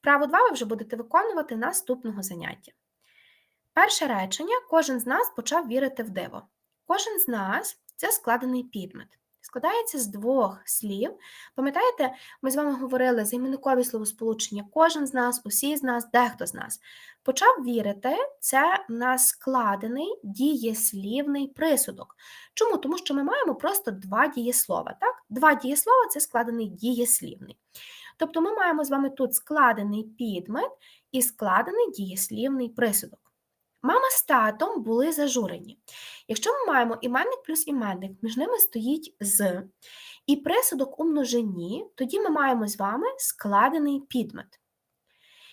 Вправу 2 ви вже будете виконувати наступного заняття. Перше речення: кожен з нас почав вірити в диво. Кожен з нас це складений підмет. Складається з двох слів. Пам'ятаєте, ми з вами говорили займенникові словосполучення кожен з нас, усі з нас, дехто з нас. Почав вірити, це в нас складений дієслівний присудок. Чому? Тому що ми маємо просто два дієслова. Так? Два дієслова це складений дієслівний. Тобто ми маємо з вами тут складений підмет і складений дієслівний присудок. Мама з татом були зажурені. Якщо ми маємо іменник плюс іменник, між ними стоїть з, і присудок у множині, тоді ми маємо з вами складений підмет.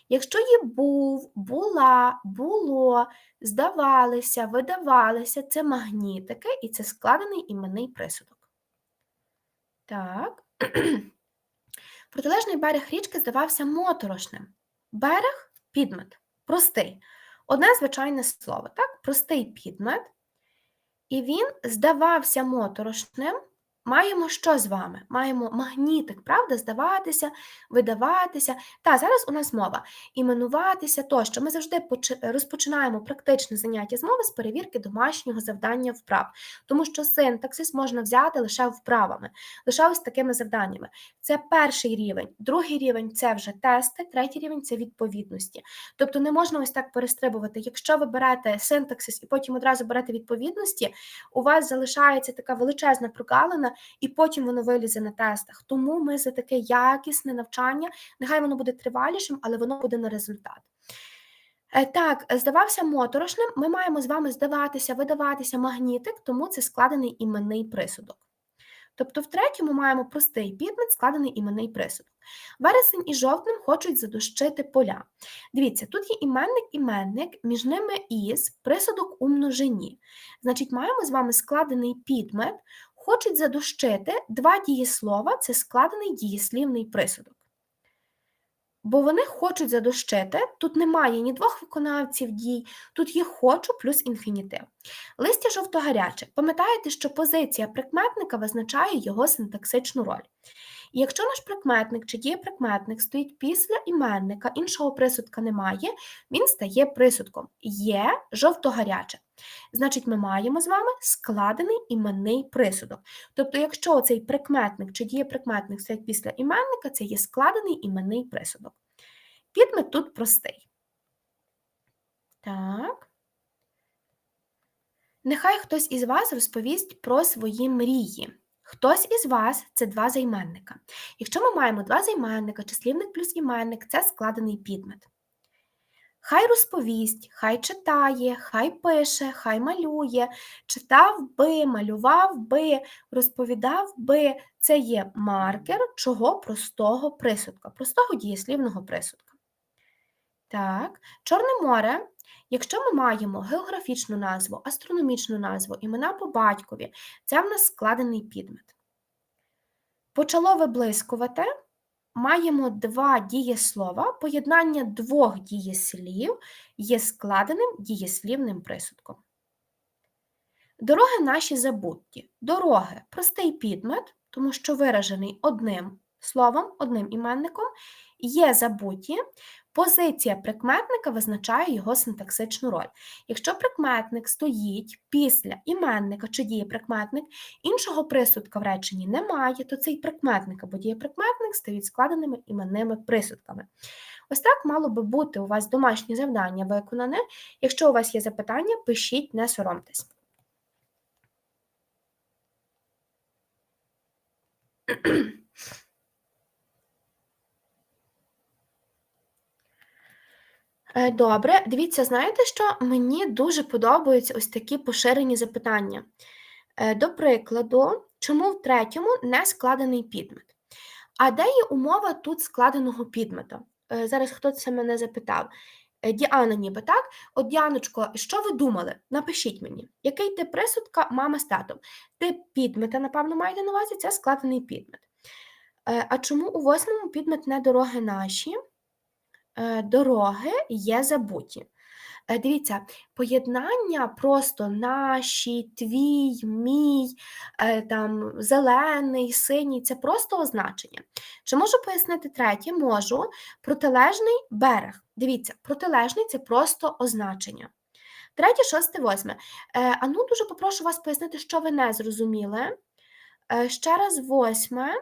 Якщо є був, була, було, здавалися, видавалися, це магнітики і це складений іменний присудок. Так. Протилежний берег річки здавався моторошним. Берег підмет, простий. Одне звичайне слово, так? Простий підмет. І він здавався моторошним. Маємо що з вами? Маємо магнітик, правда, здаватися, видаватися. Та, зараз у нас мова. Іменуватися тощо. Ми завжди розпочинаємо практичне заняття з мови з перевірки домашнього завдання вправ, тому що синтаксис можна взяти лише вправами, лише ось такими завданнями. Це перший рівень, другий рівень це вже тести, третій рівень це відповідності. Тобто не можна ось так перестрибувати. Якщо ви берете синтаксис і потім одразу берете відповідності, у вас залишається така величезна прогалина і потім воно вилізе на тестах. Тому ми за таке якісне навчання, нехай воно буде тривалішим, але воно буде на результат. Е, так, здавався моторошним, ми маємо з вами здаватися, видаватися магнітик, тому це складений іменний присудок. Тобто, в третьому маємо простий підмет, складений іменний присудок. Вересень і жовтним хочуть задощити поля. Дивіться, тут є іменник-іменник, між ними із присудок у множині. Значить, маємо з вами складений підмет, хочуть задущити два дієслова це складений дієслівний присудок. Бо вони хочуть задощити, тут немає ні двох виконавців дій, тут є хочу плюс інфінітив. Листя жовто-гаряче. Пам'ятаєте, що позиція прикметника визначає його синтаксичну роль. І якщо наш прикметник чи дієприкметник стоїть після іменника, іншого присудка немає, він стає присудком. Є жовто-гаряче. Значить, ми маємо з вами складений іменний присудок. Тобто, якщо цей прикметник чи дієприкметник стоять після іменника, це є складений іменний присудок. Підмет тут простий. Так. Нехай хтось із вас розповість про свої мрії. Хтось із вас це два займенника. Якщо ми маємо два займенника, числівник плюс іменник це складений підмет. Хай розповість, хай читає, хай пише, хай малює, читав би, малював би, розповідав би це є маркер чого простого присудка, простого дієслівного присудка. Так, Чорне море. Якщо ми маємо географічну назву, астрономічну назву, імена по батькові, це в нас складений підмет. Почало виблискувати маємо два дієслова, поєднання двох дієслів є складеним дієслівним присудком. Дороги наші забутті. Дороги простий підмет, тому що виражений одним словом, одним іменником, є забуті, позиція прикметника визначає його синтаксичну роль. Якщо прикметник стоїть після іменника чи дієприкметник, іншого присудка в реченні немає, то цей прикметник або дієприкметник стають складеними іменними присудками. Ось так мало би бути у вас домашнє завдання виконане. Якщо у вас є запитання, пишіть, не соромтесь. Е, добре, дивіться, знаєте що? Мені дуже подобаються ось такі поширені запитання. Е, до прикладу, чому в третьому не складений підмет? А де є умова тут складеного підмета? Е, зараз хтось це мене запитав. Діана, ніби так? От, Діаночко, що ви думали? Напишіть мені, який тип присудка мама з татом? Тип підмета, напевно, маєте на увазі, це складений підмет. А чому у восьмому підмет не дороги наші? Е, дороги є забуті. Е, Дивіться, поєднання просто наші, твій, мій, е, там, зелений, синій це просто означення. Чи можу пояснити третє? Можу. Протилежний берег. Дивіться, протилежний це просто означення. Третє, шосте, восьме. Е, а ну дуже попрошу вас пояснити, що ви не зрозуміли. Ще раз, восьме.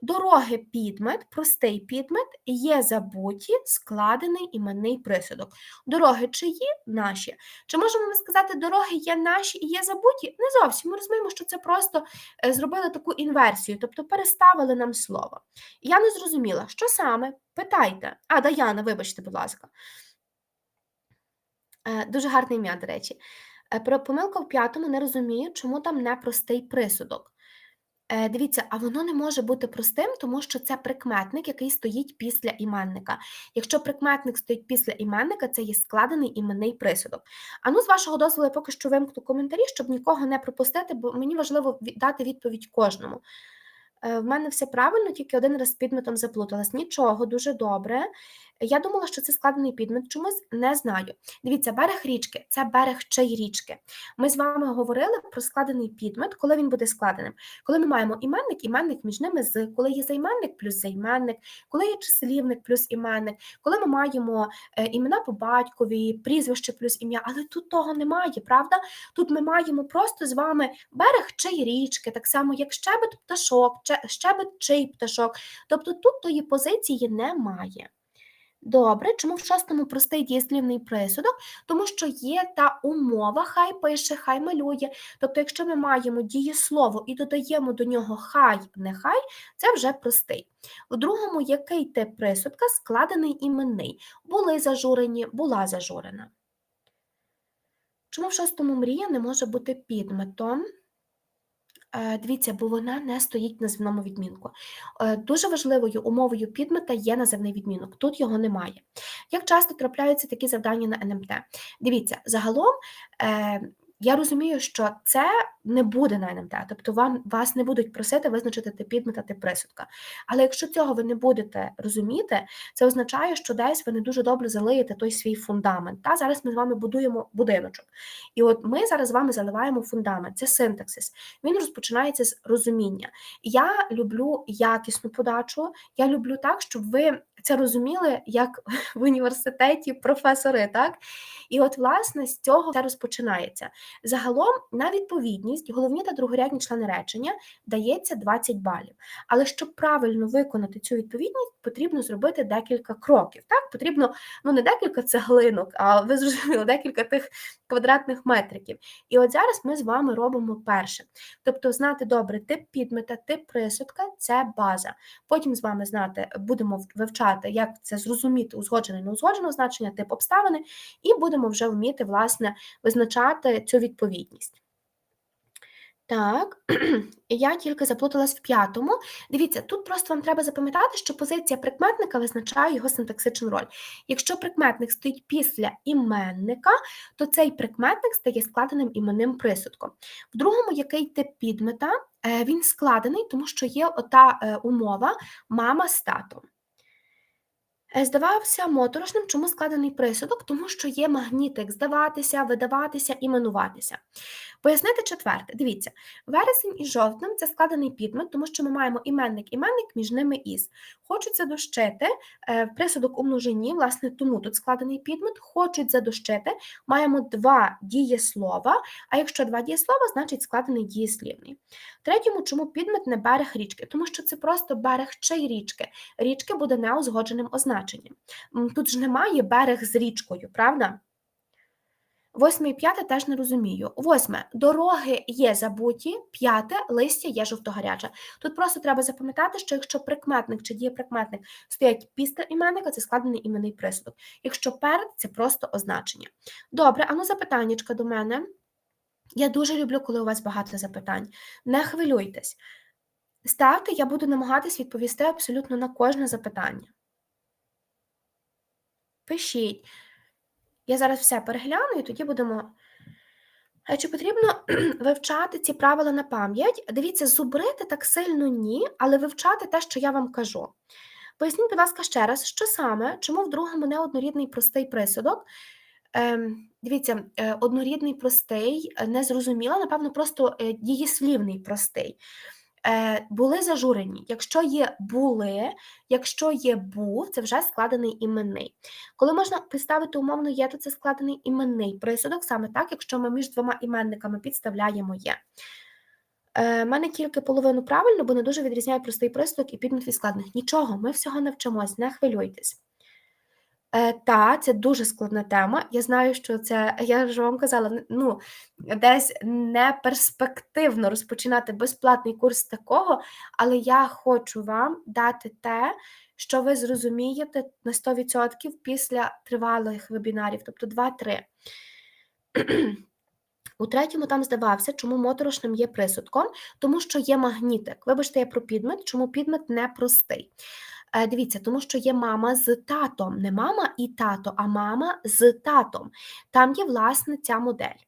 Дороги підмет, простий підмет, є забуті, складений іменний присудок. Дороги чиї? Наші. Чи можемо ми сказати, дороги є наші і є забуті? Не зовсім. Ми розуміємо, що це просто е, зробили таку інверсію, тобто переставили нам слово. Я не зрозуміла, що саме? Питайте. А, Даяна, вибачте, будь ласка. Е, Дуже гарне ім'я, до речі. Е, Про помилка в п'ятому не розумію, чому там не простий присудок. Е, Дивіться, а воно не може бути простим, тому що це прикметник, який стоїть після іменника. Якщо прикметник стоїть після іменника, це є складений іменний присудок. А ну, з вашого дозволу, я поки що вимкну коментарі, щоб нікого не пропустити, бо мені важливо дати відповідь кожному. Е, В мене все правильно, тільки один раз з підметом заплуталась. Нічого, дуже добре. Я думала, що це складений підмет, чомусь не знаю. Дивіться, берег річки це берег чий річки. Ми з вами говорили про складений підмет, коли він буде складеним. Коли ми маємо іменник, іменник між ними з, коли є займенник плюс займенник, коли є числівник плюс іменник, коли ми маємо е, імена по батькові, прізвище плюс ім'я, але тут того немає, правда? Тут ми маємо просто з вами берег чий річки, так само як щебет пташок, щебет чий пташок. Тобто тут тої позиції немає. Добре, чому в шостому простий дієслівний присудок? Тому що є та умова, хай пише, хай малює. Тобто, якщо ми маємо дієслово і додаємо до нього хай, нехай, це вже простий. У другому, який тип присудка складений іменний. Були зажурені, була зажурена. Чому в шостому мрія не може бути підметом? Е, Дивіться, бо вона не стоїть на звному відмінку. Е, Дуже важливою умовою підмета є називний відмінок. Тут його немає. Як часто трапляються такі завдання на НМТ? Дивіться, загалом е, я розумію, що це не буде на НМТ, тобто вам вас не будуть просити визначити тип підмета, присудка. Але якщо цього ви не будете розуміти, це означає, що десь ви не дуже добре залиєте той свій фундамент. Та зараз ми з вами будуємо будиночок. І от ми зараз з вами заливаємо фундамент, це синтаксис. Він розпочинається з розуміння. Я люблю якісну подачу, я люблю так, щоб ви це розуміли, як в університеті професори, так? І от, власне, з цього це розпочинається. Загалом на відповідність головні та другорядні члени речення дається 20 балів. Але щоб правильно виконати цю відповідність, потрібно зробити декілька кроків. Так, потрібно ну не декілька цеглинок, а ви зрозуміли, декілька тих квадратних метриків. І от зараз ми з вами робимо перше. Тобто, знати добре тип підмета, тип присудка це база. Потім з вами знати, будемо вивчати, як це зрозуміти узгоджене, неузгоджене значення, тип обставини, і будемо вже вміти, власне, визначати цю відповідність. Так, я тільки заплуталась в п'ятому. Дивіться, тут просто вам треба запам'ятати, що позиція прикметника визначає його синтаксичну роль. Якщо прикметник стоїть після іменника, то цей прикметник стає складеним іменним присудком. В другому, який тип підмета, Е, він складений, тому що є ота е, умова мама з татом. Е, Здавався моторошним, чому складений присудок, тому що є магнітик здаватися, видаватися, іменуватися. Пояснити четверте. Дивіться, вересень і жовтнем це складений підмет, тому що ми маємо іменник, іменник між ними із. Хочуть задощити, е, присудок у множині, власне, тому тут складений підмет, хочуть задощити, маємо два дієслова, а якщо два дієслова, значить складений дієслівний. Третьому, чому підмет не берег річки? Тому що це просто берег чий річки. Річки буде неузгодженим означенням. М, Тут ж немає берег з річкою, правда? Восьме і п'яте теж не розумію. Восьме дороги є забуті, п'яте листя є жовтогаряче. Тут просто треба запам'ятати, що якщо прикметник чи дієприкметник стоять після іменника, це складений іменний присудок. Якщо перед, це просто означення. Добре, а ну запитаннячка до мене. Я дуже люблю, коли у вас багато запитань. Не хвилюйтесь. Ставте, я буду намагатись відповісти абсолютно на кожне запитання. Пишіть. Я зараз все перегляну і тоді будемо. А чи потрібно вивчати ці правила на пам'ять? Дивіться, зубрити так сильно ні, але вивчати те, що я вам кажу. Поясніть, будь ласка, ще раз, що саме, чому в другому неоднорідний простий присудок, Ем, Дивіться, е, однорідний простий, е, незрозуміло, напевно, просто е, дієслівний простий. Е, Були зажурені. Якщо є були, якщо є був, це вже складений іменний. Коли можна підставити умовно є, то це складений іменний присудок, саме так, якщо ми між двома іменниками підставляємо є. У е, мене тільки половину правильно, бо не дуже відрізняє простий присудок і підмет від складних. Нічого, ми всього навчимось, не хвилюйтесь. Е, Та, це дуже складна тема. Я знаю, що це, я вже вам казала, ну, десь не перспективно розпочинати безплатний курс такого, але я хочу вам дати те, що ви зрозумієте на 100% після тривалих вебінарів, тобто 2-3. У третьому там здавався, чому моторошним є присудком, тому що є магнітик. Вибачте, я про підмет, чому підмет не простий. Е, дивіться, тому що є мама з татом, не мама і тато, а мама з татом. Там є, власне, ця модель.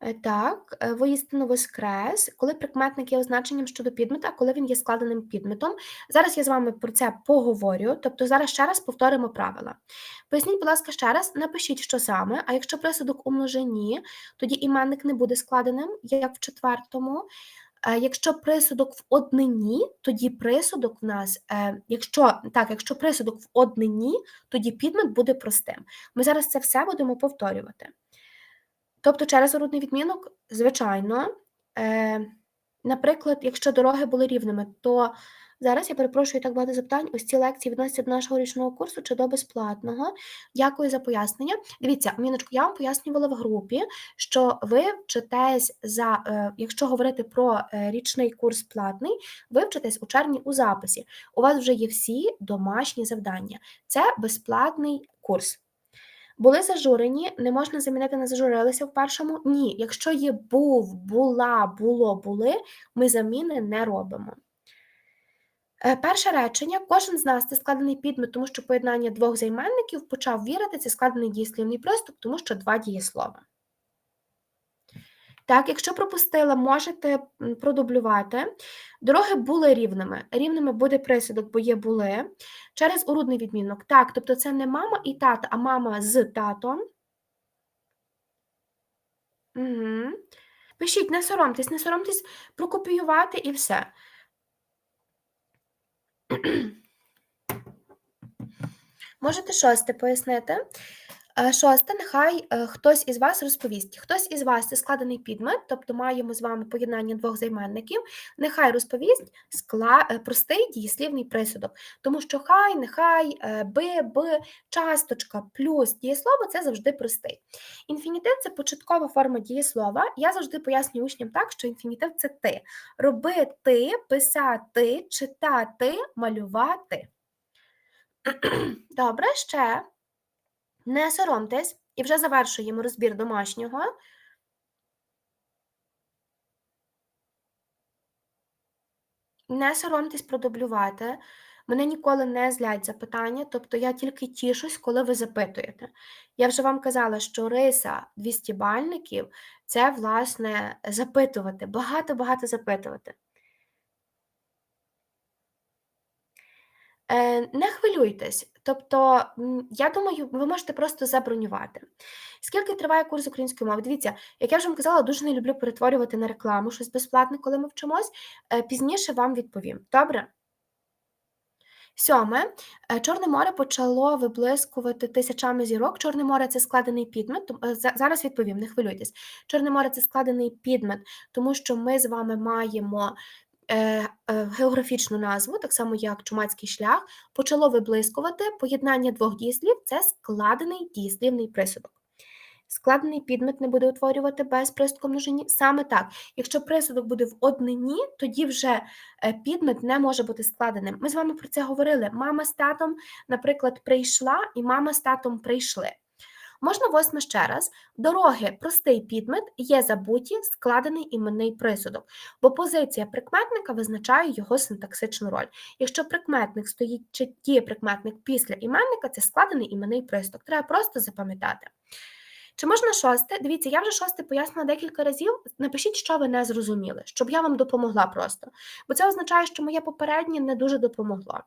Е, так, е, воістину воскрес, коли прикметник є означенням щодо підмета, коли він є складеним підметом. Зараз я з вами про це поговорю, тобто зараз ще раз повторимо правила. Поясніть, будь ласка, ще раз, напишіть, що саме, а якщо присудок у множині, тоді іменник не буде складеним, як в четвертому. Якщо присудок в однині, тоді присудок в нас, е, якщо так, якщо присудок в однині, тоді підмет буде простим. Ми зараз це все будемо повторювати. Тобто, через орудний відмінок, звичайно, е, наприклад, якщо дороги були рівними, то Зараз я перепрошую так багато запитань. Ось ці лекції відносяться до нашого річного курсу чи до безплатного. Дякую за пояснення. Дивіться, Міночку, я вам пояснювала в групі, що ви вчитесь за, е, якщо говорити про е, річний курс платний, ви вчитесь у червні у записі. У вас вже є всі домашні завдання. Це безплатний курс. Були зажурені, не можна замінити на зажурилися в першому? Ні. Якщо є був, була, було, були, ми заміни не робимо. Е, перше речення. Кожен з нас це складений підмет, тому що поєднання двох займенників почав вірити, це складений дієслівний проступ, тому що два дієслова. Так, якщо пропустила, можете продублювати. Дороги були рівними. Рівними буде присудок, бо є були. Через урудний відмінок. Так, тобто це не мама і тата, а мама з татом. Угу. Пишіть, не соромтесь, не соромтесь прокопіювати і все. Можете шосте пояснити? Е, шосте, нехай е, хтось із вас розповість. Хтось із вас це складений підмет, тобто маємо з вами поєднання двох займенників. Нехай розповість скла... Е, простий дієслівний присудок. Тому що хай, нехай, би, би, часточка, плюс дієслово це завжди простий. Інфінітив це початкова форма дієслова. Я завжди пояснюю учням так, що інфінітив це ти. Робити, писати, читати, малювати. Добре, ще. Не соромтесь, і вже завершуємо розбір домашнього. Не соромтесь продублювати. Мене ніколи не злять запитання, тобто я тільки тішусь, коли ви запитуєте. Я вже вам казала, що риса 200 бальників це, власне, запитувати, багато-багато запитувати. Е, не хвилюйтесь, тобто, я думаю, ви можете просто забронювати. Скільки триває курс української мови? Дивіться, як я вже вам казала, дуже не люблю перетворювати на рекламу щось безплатне, коли ми вчимось. Е, пізніше вам відповім. Добре? Сьоме, е, Чорне море почало виблискувати тисячами зірок. Чорне море це складений підмет. Зараз відповім, не хвилюйтесь. Чорне море це складений підмет, тому що ми з вами маємо географічну назву, так само як чумацький шлях, почало виблискувати поєднання двох дієслів це складений дієслівний присудок. Складений підмет не буде утворювати без присудку множині. Саме так, якщо присудок буде в однині, тоді вже е, підмет не може бути складеним. Ми з вами про це говорили. Мама з татом, наприклад, прийшла, і мама з татом прийшли. Можна восьме ще раз. Дороги, простий підмет є забуті, складений іменний присудок, бо позиція прикметника визначає його синтаксичну роль. Якщо прикметник стоїть чи діє прикметник після іменника, це складений іменний присудок. Треба просто запам'ятати. Чи можна шосте? Дивіться, я вже шосте пояснила декілька разів. Напишіть, що ви не зрозуміли, щоб я вам допомогла просто. Бо це означає, що моє попереднє не дуже допомогло.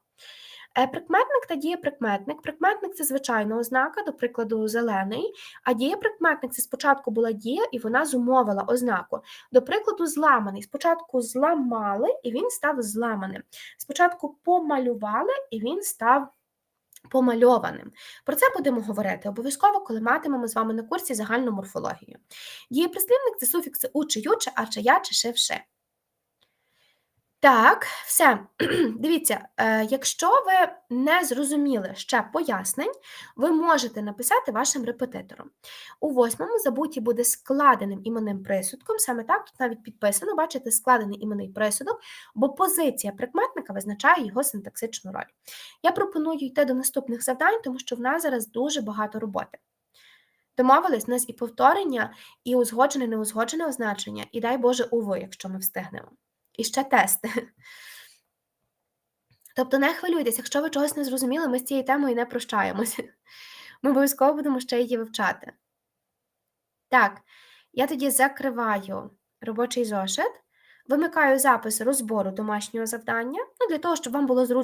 Е, Прикметник та дієприкметник. Прикметник це звичайна ознака, до прикладу, зелений, а дієприкметник це спочатку була дія, і вона зумовила ознаку. До прикладу, зламаний. Спочатку зламали, і він став зламаним. Спочатку помалювали, і він став помальованим. Про це будемо говорити обов'язково, коли матимемо з вами на курсі загальну морфологію. Дієприслівник це суфікси у чи ю, а, чи я, чи ши, вши. Так, все. Дивіться, е, якщо ви не зрозуміли ще пояснень, ви можете написати вашим репетиторам. У восьмому забуті буде складеним іменним присудком, саме так, тут навіть підписано, бачите, складений іменний присудок, бо позиція прикметника визначає його синтаксичну роль. Я пропоную йти до наступних завдань, тому що в нас зараз дуже багато роботи. Домовились, у нас і повторення, і узгоджене, неузгоджене означення, і дай Боже уви, якщо ми встигнемо. І ще тести. Тобто не хвилюйтесь, якщо ви чогось не зрозуміли, ми з цією темою не прощаємося. Ми обов'язково будемо ще її вивчати. Так, я тоді закриваю робочий зошит, вимикаю запис розбору домашнього завдання, ну, для того, щоб вам було зручно.